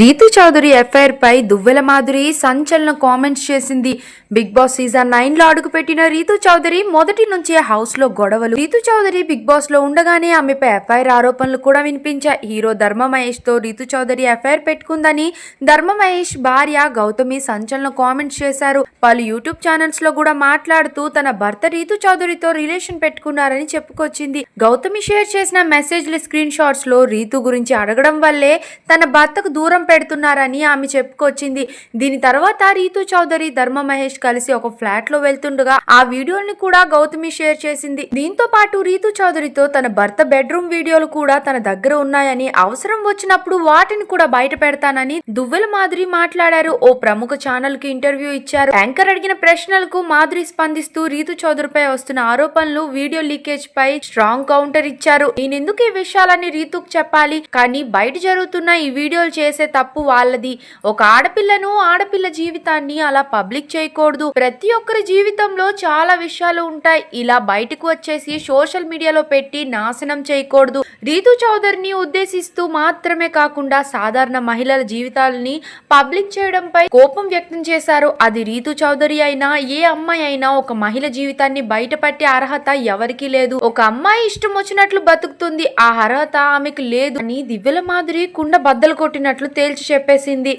Ritu Chowdary FIR పై దువ్వెల మాధురి సంచలన comments చేసింది. బిగ్ బాస్ సీజన్ నైన్లో అడుగుపెట్టిన రీతు చౌదరి మొదటి నుంచే హౌస్లో గొడవలు. రీతు చౌదరి బిగ్ బాస్లో ఉండగానే ఆమెపై ఎఫ్ఐఆర్ ఆరోపణలు కూడా వినిపించాయి. హీరో ధర్మ మహేష్తో రీతు చౌదరి ఎఫ్ఐఆర్ పెట్టుకుందని ధర్మ మహేష్ భార్య గౌతమి సంచలన కామెంట్స్ చేశారు. పలు యూట్యూబ్ ఛానల్స్లో కూడా మాట్లాడుతూ తన భర్త రీతు చౌదరితో రిలేషన్ పెట్టుకున్నారని చెప్పుకొచ్చింది. గౌతమి షేర్ చేసిన మెసేజ్ల స్క్రీన్ షాట్స్లో రీతు గురించి అడగడం వల్లే తన భర్తకు దూరం పెడుతున్నారని ఆమె చెప్పుకొచ్చింది. దీని తర్వాత రీతు చౌదరి ధర్మ మహేష్ కలిసి ఒక ఫ్లాట్లో వెళ్తుండగా ఆ వీడియోని కూడా గౌతమి షేర్ చేసింది. దీంతో పాటు రీతు చౌదరితో తన భర్త బెడ్రూమ్ వీడియోలు కూడా తన దగ్గర ఉన్నాయని అవసరం వచ్చినప్పుడు వాటిని కూడా బయట పెడతానని దువ్వెల మాధురి మాట్లాడారు. ఓ ప్రముఖ ఛానల్కి ఇంటర్వ్యూ ఇచ్చారు. యాంకర్ అడిగిన ప్రశ్నలకు మాధురి స్పందిస్తూ రీతు చౌదరిపై వస్తున్న ఆరోపణలు వీడియో లీకేజ్ పై స్ట్రాంగ్ కౌంటర్ ఇచ్చారు. నేనెందుకు ఈ విషయాలన్నీ రీతుకు చెప్పాలి? కానీ బయట జరుగుతున్న ఈ వీడియోలు చేసే తప్పు వాళ్ళది. ఒక ఆడపిల్లను ఆడపిల్ల జీవితాన్ని అలా పబ్లిక్ చేయకూడదు. ప్రతి ఒక్కరి జీవితంలో చాలా విషయాలు ఉంటాయి. ఇలా బయటకు వచ్చేసి సోషల్ మీడియాలో పెట్టి నాశనం చేయకూడదు. రీతు చౌదరిని ఉద్దేశిస్తూ మాత్రమే కాకుండా సాధారణ మహిళల జీవితాలని పబ్లిక్ చేయడంపై కోపం వ్యక్తం చేశారు. అది రీతు చౌదరి అయినా ఏ అమ్మాయి అయినా ఒక మహిళ జీవితాన్ని బయటపట్టే అర్హత ఎవరికీ లేదు. ఒక అమ్మాయి ఇష్టం వచ్చినట్లు బతుకుతుంది ఆ అర్హత ఆమెకు లేదు అని దివ్యల మాదిరి కుండ బద్దలు కొట్టినట్లు తేల్చి చెప్పేసింది.